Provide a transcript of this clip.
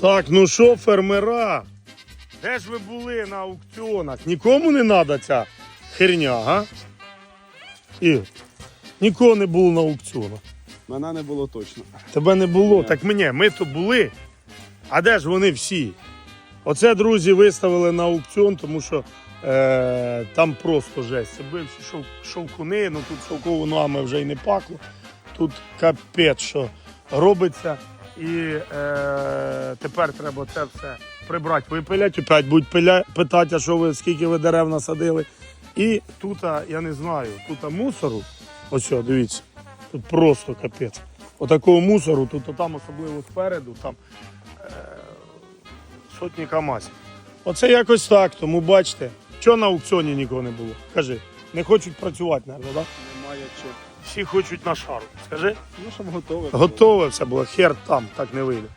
Так, ну що, фермера? Де ж ви були на аукціонах? Нікому не треба ця херня, га? І нікого не було на аукціонах. Мене не було точно. Тебе не було. Ні. Так мені, ми то були. А де ж вони всі? Оце, друзі, виставили на аукціон, тому що е, там просто жесть. Це бивші шов, шовкуни, ну тут шовкову ногами вже й не пакло. Тут капець, що робиться. І е, тепер треба це все прибрати, випилять, опять будуть пиля, питати, а що ви, скільки ви дерев насадили. І тут, я не знаю, тут мусору, ось, дивіться, тут просто капець. Отакого мусору, тут там особливо спереду, там е, сотні камазів. Оце якось так, тому бачите, що на аукціоні нікого не було. Кажи, не хочуть працювати, мабуть, так? Немає що. Всі хочуть на шару. Скажи, Ну, щоб готове. готове все було, хер там, так не вийде.